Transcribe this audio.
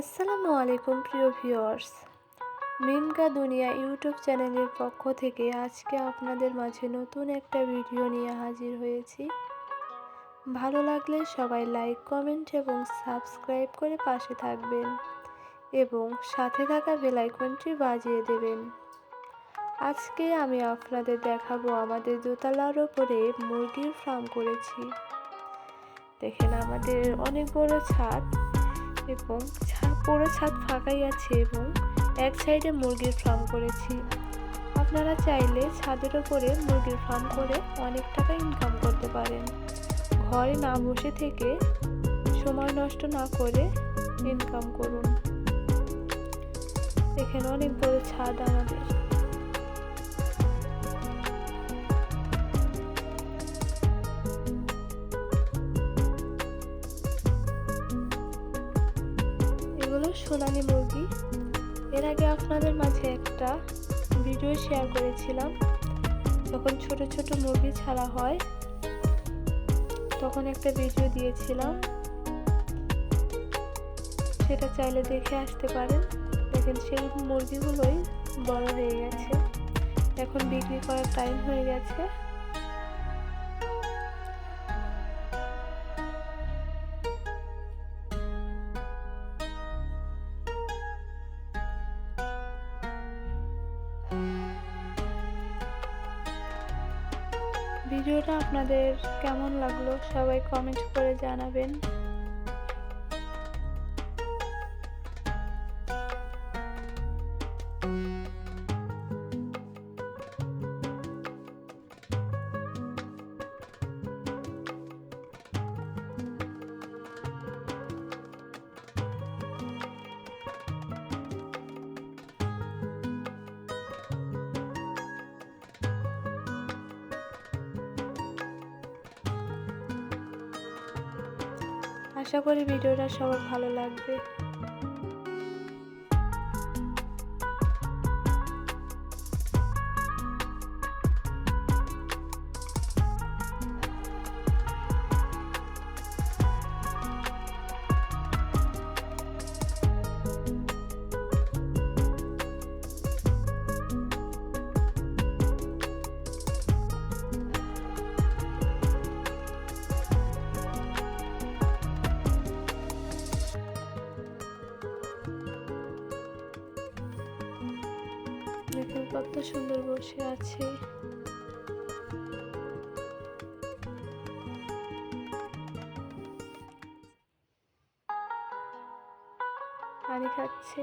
আসসালামু আলাইকুম, প্রিয় ভিউয়ার্স। মিমকা দুনিয়া ইউটিউব চ্যানেলের পক্ষ থেকে আজকে আপনাদের মাঝে নতুন একটা ভিডিও নিয়ে হাজির হয়েছি। ভালো লাগলে সবাই লাইক, কমেন্ট এবং সাবস্ক্রাইব করে পাশে থাকবেন এবং সাথে থাকা বেলাইকনটি বাজিয়ে দেবেন। আজকে আমি আপনাদের দেখাবো আমাদের দোতলার ওপরে মুরগির ফার্ম করেছি। দেখেন আমাদের অনেক বড় ছাদ এবং পুরো ছাদ ফাঁকাই আছে এবং এক সাইডে মুরগির ফার্ম করেছি। আপনারা চাইলে ছাদের ওপরে মুরগির ফার্ম করে অনেক টাকা ইনকাম করতে পারেন। ঘরে না বসে থেকে সময় নষ্ট না করে ইনকাম করুন। এখানে অনেক বড় ছাদ আমাদের। সোনালি মুরগি। এর আগে আপনাদের মাঝে একটা ভিডিও শেয়ার করেছিলাম। যখন ছোট ছোট মুরগি ছাড়া হয়, তখন একটা ভিডিও দিয়েছিলাম। সেটা চাইলে দেখে আসতে পারেন। দেখেন সেই মুরগিগুলোই বড় হয়ে গেছে। এখন বিক্রি করার টাইম হয়ে গেছে। ভিডিওটা আপনাদের কেমন লাগল সবাই কমেন্ট করে জানাবেন। আশা করি ভিডিওটা সবার ভালো লাগবে। দেখুন কত সুন্দর বসে আছে। পানি খাচ্ছে।